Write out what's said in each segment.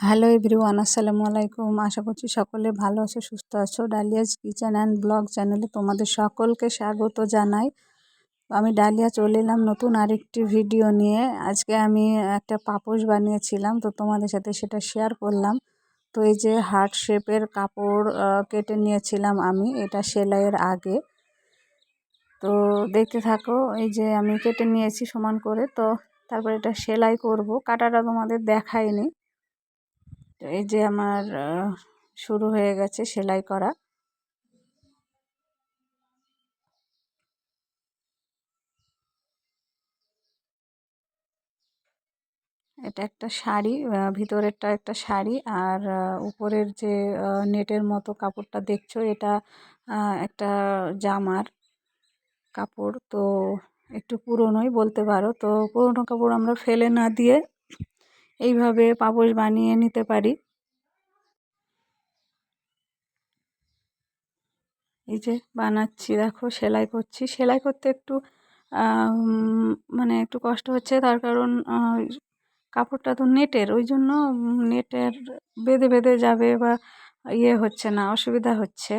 Hello everyone, আসসালামু আলাইকুম। আশা করছি সকলে ভালো আছো, সুস্থ আছো। ডালিয়াজ কিচেন অ্যান্ড ব্লগ চ্যানেলে তোমাদের সকলকে স্বাগত জানাই। আমি ডালিয়া চলে এলাম নতুন আরেকটি ভিডিও নিয়ে। আজকে আমি একটা পাপোশ বানিয়েছিলাম, তো তোমাদের সাথে সেটা শেয়ার করলাম। তো এই যে হার্ট শেপের কাপড় কেটে নিয়েছিলাম আমি, এটা সেলাইয়ের আগে। তো দেখতে থাকো, এই যে আমি কেটে নিয়েছি সমান করে। তো তারপর এটা সেলাই করব। কাটাটা তোমাদের দেখায়নি এই যে আমার শুরু হয়ে গেছে সেলাই করা। এটা একটা শাড়ি ভিতরেরটা একটা শাড়ি আর উপরের যে নেটের মতো কাপড়টা দেখছ এটা একটা জামার কাপড়। তো একটু পুরনোই বলতে পারো। তো পুরনো কাপড় আমরা ফেলে না দিয়ে এইভাবে পাপোশ বানিয়ে নিতে পারি। এই যে বানাচ্ছি, দেখো সেলাই করছি। সেলাই করতে একটু মানে একটু কষ্ট হচ্ছে। তার কারণ কাপড়টা তো নেটের, ওই জন্য নেটের বেঁধে বেঁধে যাবে বা ইয়ে হচ্ছে না, অসুবিধা হচ্ছে।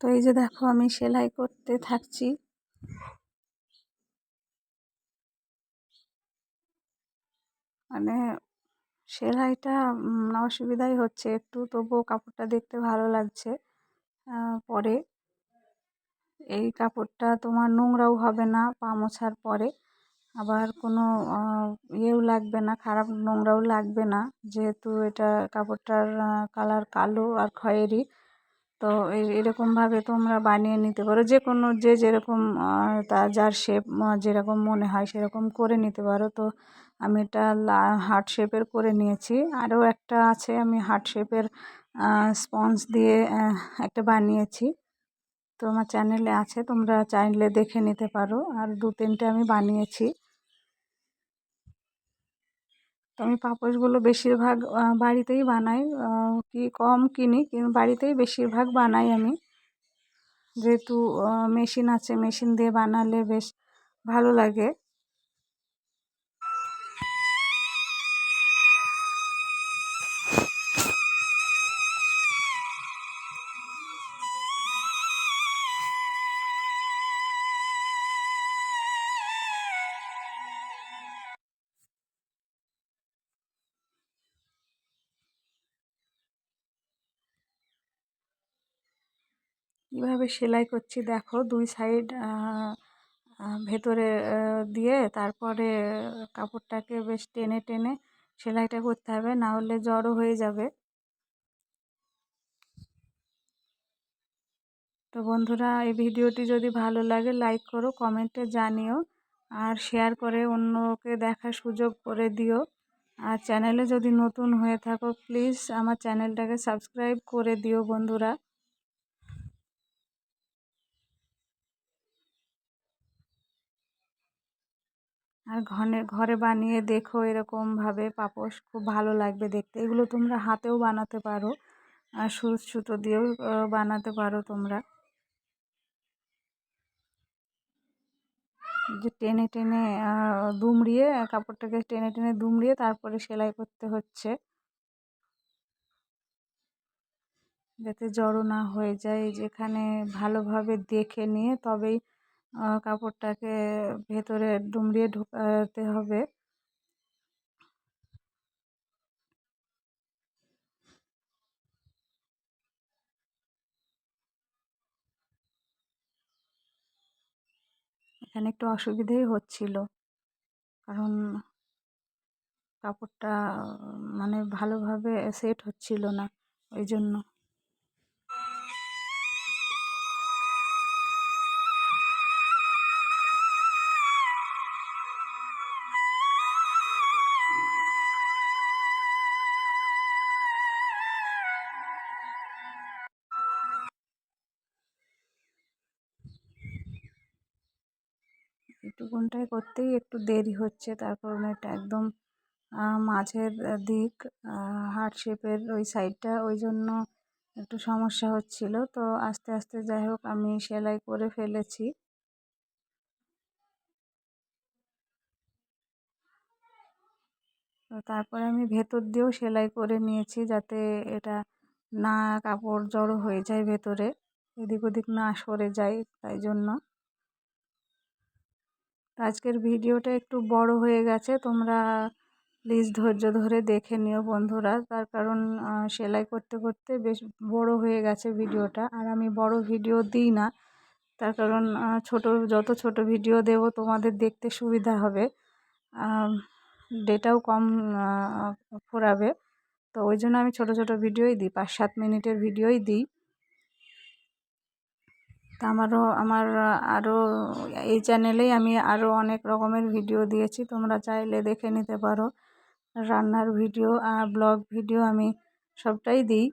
তো এই যে দেখো আমি সেলাই করতে থাকছি। মানে সেলাইটা অসুবিধাই হচ্ছে একটু, তবুও কাপড়টা দেখতে ভালো লাগছে পরে। এই কাপড়টা তোমার নোংরাও হবে না, পা মোছার পরে। আবার কোনো ইয়েও লাগবে না, খারাপ নোংরাও লাগবে না, যেহেতু এটা কাপড়টার কালার কালো আর খয়েরি। তো এরকমভাবে তোমরা বানিয়ে নিতে পারো। যে কোনো যে যেরকম তা যার শেপ যেরকম মনে হয় সেরকম করে নিতে পারো। তো আমি এটা হার্ট শেপের করে নিয়েছি। আরও একটা আছে, আমি হার্ট শেপের স্পঞ্জ দিয়ে একটা বানিয়েছি। তো আমার চ্যানেলে আছে, তোমরা চাইলে দেখে নিতে পারো। আর দু তিনটে আমি বানিয়েছি। তো আমি পাপোশগুলো বেশিরভাগ বাড়িতেই বানাই। কি কম কিনি, কিন্তু বাড়িতেই বেশিরভাগ বানাই আমি। যেহেতু মেশিন আছে, মেশিন দিয়ে বানালে বেশ ভালো লাগে। কীভাবে সেলাই করছি দেখো, দুই সাইড ভেতরে দিয়ে তারপরে কাপড়টাকে বেশ টেনে টেনে সেলাইটা করতে হবে, না হলে জড়ো হয়ে যাবে। তো বন্ধুরা, এই ভিডিওটি যদি ভালো লাগে লাইক করো, কমেন্টে জানিও আর শেয়ার করে অন্যকে দেখার সুযোগ করে দিও। আর চ্যানেলে যদি নতুন হয়ে থাকো, প্লিজ আমার চ্যানেলটাকে সাবস্ক্রাইব করে দিও বন্ধুরা। আর ঘনে, ঘরে বানিয়ে দেখো এরকমভাবে পাপোশ খুব ভালো লাগবে দেখতে। এগুলো তোমরা হাতেও বানাতে পারো, আর সুচ সুতো দিয়েও বানাতে পারো তোমরা। যে টেনে টেনে দুমড়িয়ে, কাপড়টাকে টেনে টেনে দুমড়িয়ে তারপরে সেলাই করতে হচ্ছে। যাতে জড়ো না হয়ে যায়, যেখানে ভালোভাবে দেখে নিয়ে তবেই কাপড়টাকে ভেতরে ডুমরিয়ে ঢুকাতে হবে। এখানে একটু অসুবিধেই হচ্ছিল, কারণ কাপড়টা মানে ভালোভাবে সেট হচ্ছিল না, ওই জন্য। একটু কোনটায় করতেই একটু দেরি হচ্ছে। তার কারণে এটা একদম মাঝের দিক হার্ট শেপের ওই সাইডটা। ওই জন্য একটু সমস্যা হচ্ছিল। তো আস্তে আস্তে যাই হোক, আমি সেলাই করে ফেলেছি। তো তারপরে আমি ভেতর দিয়েও সেলাই করে নিয়েছি যাতে এটা না কাপড় জড়ো হয়ে যায় ভেতরে। এদিক ওদিক না সরে যায়, তাই জন্য। আজকের ভিডিওটা একটু বড় হয়ে গেছে, তোমরা প্লিজ ধৈর্য ধরে দেখে নিও বন্ধুরা। তার কারণ সেলাই করতে করতে বেশ বড় হয়ে গেছে ভিডিওটা, আর আমি বড় ভিডিও দিই না। তার কারণ ছোট, যত ছোট ভিডিও দেব তোমাদের দেখতে সুবিধা হবে। ডেটাও কম ফোরাবে। তো ওই জন্য আমি ছোট ছোট ভিডিওই দিই, পাঁচ সাত মিনিটের ভিডিওই দিই। তা আমারও, আমার আরও এই চ্যানেলেই আমি আরও অনেক রকমের ভিডিও দিয়েছি। তোমরা চাইলে দেখে নিতে পারো। রান্নার ভিডিও আর ব্লগ ভিডিও আমি সবটাই দিই।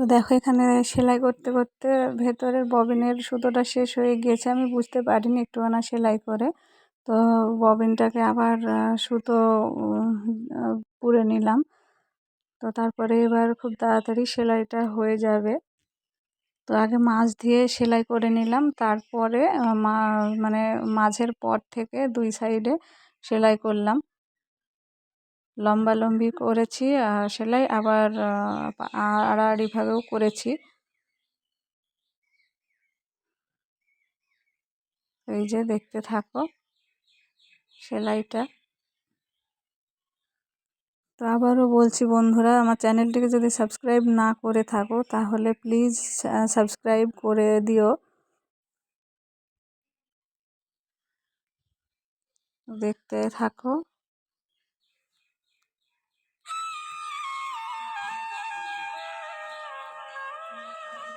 তো দেখো এখানে সেলাই করতে করতে ভেতরের ববিনের সুতোটা শেষ হয়ে গিয়েছে। আমি বুঝতে পারিনি একটু একটুখানা সেলাই করে। তো ববিনটাকে আবার সুতো পুরে নিলাম। তো তারপরে এবার খুব তাড়াতাড়ি সেলাইটা হয়ে যাবে। তো আগে মাছ দিয়ে সেলাই করে নিলাম। তারপরে মা মানে মাঝের পর থেকে দুই সাইডে সেলাই করলাম। লম্বালম্বি করেছি আর সেলাই আবার আড়াআড়িভাবেও করেছি। এই যে দেখতে থাকো সেলাইটা। তো আবারও বলছি বন্ধুরা, আমার চ্যানেলটিকে যদি সাবস্ক্রাইব না করে থাকো, তাহলে প্লিজ সাবস্ক্রাইব করে দিও। দেখতে থাকো। Ah!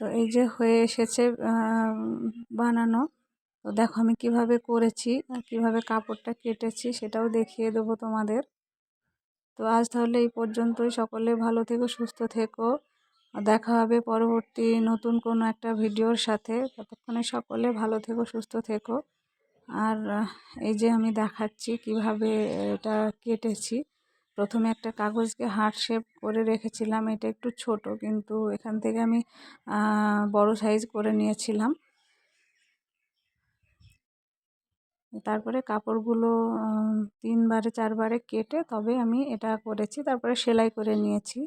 তো এই যে হয়ে এসেছে বানানো। তো দেখো আমি কীভাবে করেছি, কীভাবে কাপড়টা কেটেছি সেটাও দেখিয়ে দেবো তোমাদের। তো আজ তাহলে এই পর্যন্তই। সকলে ভালো থেকো, সুস্থ থেকো। দেখা হবে পরবর্তী নতুন কোনো একটা ভিডিওর সাথে। ততক্ষণে সকলে ভালো থেকো, সুস্থ থেকো। আর এই যে আমি দেখাচ্ছি কীভাবে এটা কেটেছি। প্রথমে একটা কাগজকে হার্ট শেপ করে রেখেছিলাম, এটা একটু ছোট, কিন্তু এখান থেকে আমি বড় সাইজ করে নিয়েছিলাম। তারপরে কাপড়গুলো তিনবারে, চারবারে কেটে তবে আমি এটা করেছি, তারপরে সেলাই করে নিয়েছি।